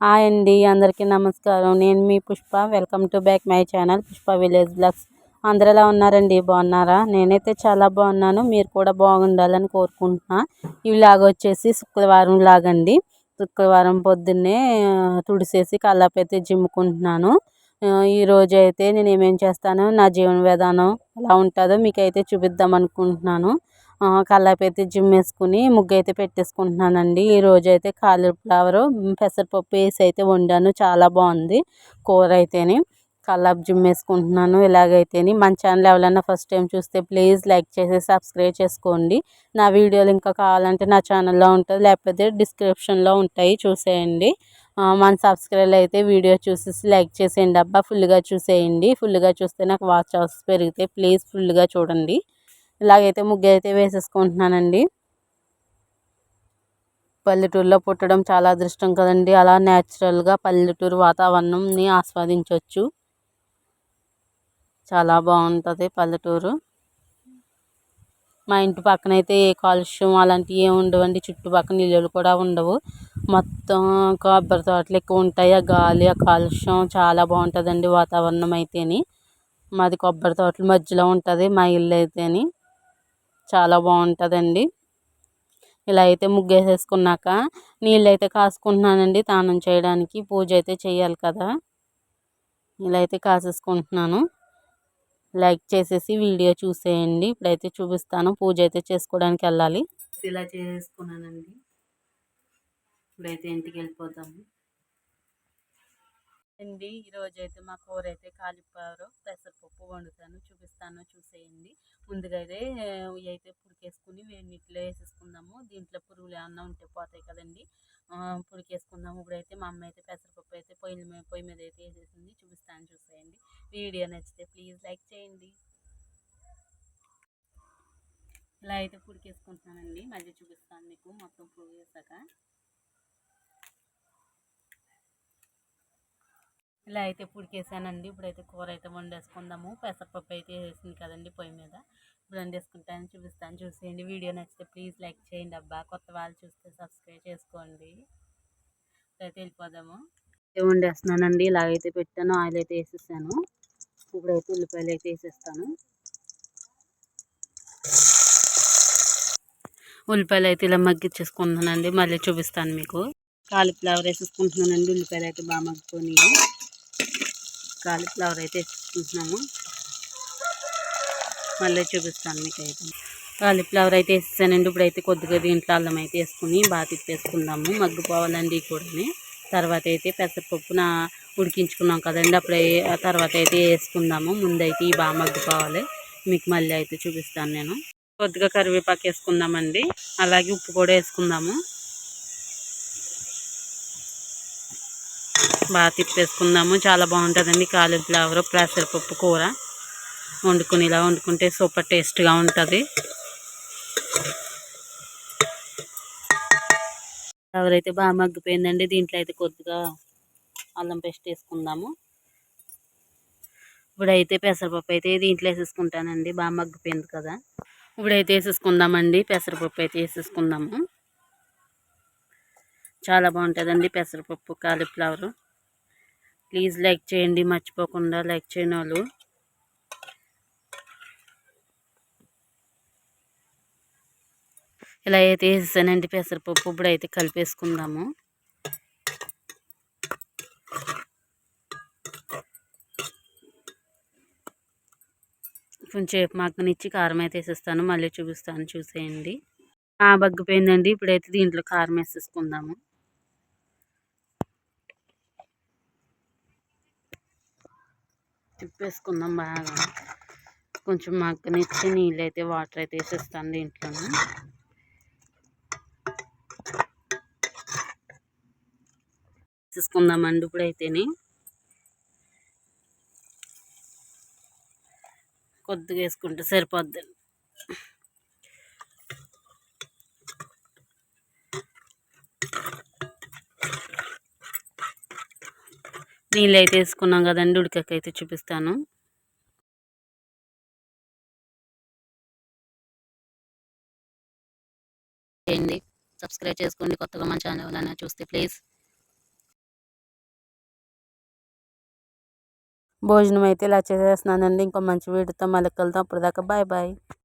Hi అండి అందరికీ నమస్కారం. నేను మీ Pushpa. Welcome to back my channel Pushpa village blogs. అందరు ఎలా ఉన్నారండి? బాగున్నారా? నేనైతే చాలా బాగున్నాను. మీరు కూడా బాగుండాలని కోరుకుంటున్నా. ఈ లాగ్ వచ్చేసి శుక్రవారం లాగండి. శుక్రవారం పొద్దున్నే తుడిసేసి కళ్ళపైతే జిమ్ముకుంటున్నాను. ఈరోజు అయితే నేను ఏమేం చేస్తాను? నా జీవన విధానం ఎలా ఉంటుందో మీకైతే చూపిద్దాం అనుకుంటున్నాను. కల్లాపి జిమ్ వేసుకుని ముగ్గు అయితే పెట్టేసుకుంటున్నానండి ఈరోజు అయితే కాలీఫ్లవర్ పెసరపప్పు వేసి అయితే వండాను. చాలా బాగుంది కూర అయితేని కల్లాపు జిమ్ వేసుకుంటున్నాను. ఇలాగైతేని. మన ఛానల్ ఎవరైనా ఫస్ట్ టైం చూస్తే ప్లీజ్ లైక్ చేసి సబ్స్క్రైబ్ చేసుకోండి. నా వీడియోలు ఇంకా కావాలంటే నా ఛానల్లో ఉంటుంది. లేకపోతే డిస్క్రిప్షన్లో ఉంటాయి. చూసేయండి. మన సబ్స్క్రైబ్ అయితే వీడియో చూసేసి లైక్ చేసేయండి. అబ్బా ఫుల్గా చూసేయండి. ఫుల్గా చూస్తే నాకు వాచ్ అవర్స్ పెరిగితే ప్లీజ్ ఫుల్గా చూడండి. ఇలాగైతే ముగ్గు అయితే వేసేసుకుంటున్నానండి. పల్లెటూరులో పుట్టడం చాలా అదృష్టం కదండి. అలా న్యాచురల్గా పల్లెటూరు వాతావరణంని ఆస్వాదించవచ్చు చాలా బాగుంటుంది పల్లెటూరు. మా ఇంటి పక్కన అయితే ఏ కాలుష్యం అలాంటివి ఏమి ఉండవండి. చుట్టుపక్కల ఇల్లులు కూడా ఉండవు. మొత్తం కొబ్బరి తోటలు ఎక్కువ ఉంటాయి. ఆ గాలి ఆ కాలుష్యం చాలా బాగుంటుందండి వాతావరణం అయితేని. మాది కొబ్బరి తోటల మధ్యలో ఉంటుంది. మా ఇల్లు అయితేని. చాలా బాగుంటుందండి. ఇలా అయితే ముగ్గేసేసుకున్నాక నీళ్ళు అయితే కాసుకుంటున్నానండి తానం చేయడానికి పూజ అయితే చేయాలి కదా. ఇలా అయితే కాసేసుకుంటున్నాను. లైక్ చేసేసి వీడియో చూసేయండి. ఇప్పుడైతే చూపిస్తాను పూజ అయితే చేసుకోవడానికి వెళ్ళాలి. ఇలా చేసుకున్నానండి ఇప్పుడైతే ఇంటికి వెళ్ళిపోతాము అండి. ఈరోజు అయితే మా కూర అయితే కాలిఫ్లవర్ పెసరపప్పు వండుతాను చూపిస్తాను చూసేయండి. ముందుగా అయితే ఇవి అయితే పుడికేసుకుని వేడి నీటిలో వేసేసుకుందాము. దీంట్లో పురుగులు ఏమన్నా ఉంటే పోతాయి కదండి. పుడికేసుకుందాము. ఇప్పుడైతే మా అమ్మ అయితే పెసరపప్పు అయితే పొయ్యి మీద పొయ్యి మీద అయితే వేసేసింది. చూపిస్తాను చూసేయండి. వీడియో నచ్చితే ప్లీజ్ లైక్ చేయండి. ఇలా అయితే పుడికేసుకుంటున్నానండి. మళ్ళీ చూపిస్తాను మీకు. మొత్తం పురుగు వేసాక ఇలా అయితే పుడికేసానండి. ఇప్పుడైతే కూర అయితే వండేసుకుందాము. పెసరపప్పు అయితే వేసింది కదండి పొయ్యి మీద. ఇప్పుడు వండేసుకుంటాను చూపిస్తాను. చూసేయండి. వీడియో నచ్చితే ప్లీజ్ లైక్ చేయండి అబ్బా. కొత్త వాళ్ళు చూస్తే సబ్స్క్రైబ్ చేసుకోండి. అయితే వెళ్ళిపోదాము. వండేస్తున్నానండి. ఇలాగైతే పెట్టాను. ఆయిల్ అయితే వేసేసాను. ఇప్పుడైతే ఉల్లిపాయలు అయితే వేసేస్తాను. ఉల్లిపాయలు అయితే ఇలా మగ్గిచ్చేసుకుంటున్నానండి. మళ్ళీ చూపిస్తాను మీకు. కాలిఫ్లవర్ వేసేసుకుంటున్నానండి. ఉల్లిపాయలు అయితే బాగా మగ్గుకొని కాలీఫ్లవర్ అయితే వేసుకుంటున్నాము మళ్ళీ చూపిస్తాను మీకు అయితే కాలీఫ్లవర్ అయితే వేసేసానండి. ఇప్పుడైతే కొద్దిగా దీంట్లో అల్లం అయితే వేసుకుని బాగా తిప్పేసుకుందాము. మగ్గిపోవాలండి కూడా తర్వాత అయితే పెసరపప్పున ఉడికించుకున్నాం కదండి. అప్పుడే తర్వాత అయితే వేసుకుందాము. ముందైతే ఈ బాగా మగ్గిపోవాలి. మీకు మళ్ళీ అయితే చూపిస్తాను నేను. కొద్దిగా కరివేపాకు వేసుకుందామండి. అలాగే ఉప్పు కూడా వేసుకుందాము. బాగా తిప్పేసుకుందాము. చాలా బాగుంటుందండి కాలీఫ్లవర్ పెసరపప్పు కూర. వండుకుని ఇలా వండుకుంటే సూపర్ టేస్ట్గా ఉంటుంది. ఎవరైతే బాగా మగ్గిపోయిందండి. దీంట్లో అయితే కొద్దిగా అల్లం పేస్ట్ వేసుకుందాము. ఇప్పుడైతే పెసరపప్పు అయితే దీంట్లో వేసేసుకుంటానండి. బాగా మగ్గిపోయింది కదా. ఇప్పుడైతే వేసేసుకుందామండి. పెసరపప్పు అయితే వేసేసుకుందాము. చాలా బాగుంటుందండి పెసరపప్పు కాలీఫ్లవరు ప్లీజ్ లైక్ చేయండి మర్చిపోకుండా లైక్ చేయని వాళ్ళు. ఇలా అయితే వేసేసానండి పెసరపప్పు ఇప్పుడు అయితే కలిపేసుకుందాము. కొంచెం మగ్గనిచ్చి కారం అయితే వేసేస్తాను మళ్ళీ చూపిస్తాను చూసేయండి. బగ్గిపోయిందండి ఇప్పుడైతే దీంట్లో కారం వేసేసుకుందాము. తిప్పేసుకుందాం బాగా. కొంచెం మగ్గనిచ్చి నీళ్ళు అయితే వాటర్ అయితే వేసేస్తాను దీంట్లో వేసేసుకుందామండి ఇప్పుడైతేనే. కొద్దిగా వేసుకుంటే సరిపోద్దండి. నీళ్ళు అయితే వేసుకున్నాం కదండి ఉడికకైతే చూపిస్తాను. చేయండి సబ్స్క్రైబ్ చేసుకోండి కొత్తగా మన ఛానల్ అన్న చూస్తే ప్లీజ్. భోజనం అయితే ఇలా చేసేస్తున్నానండి ఇంకో మంచి వీడితో మలకలతో అప్పుడు అప్పటిదాకా బాయ్ బాయ్.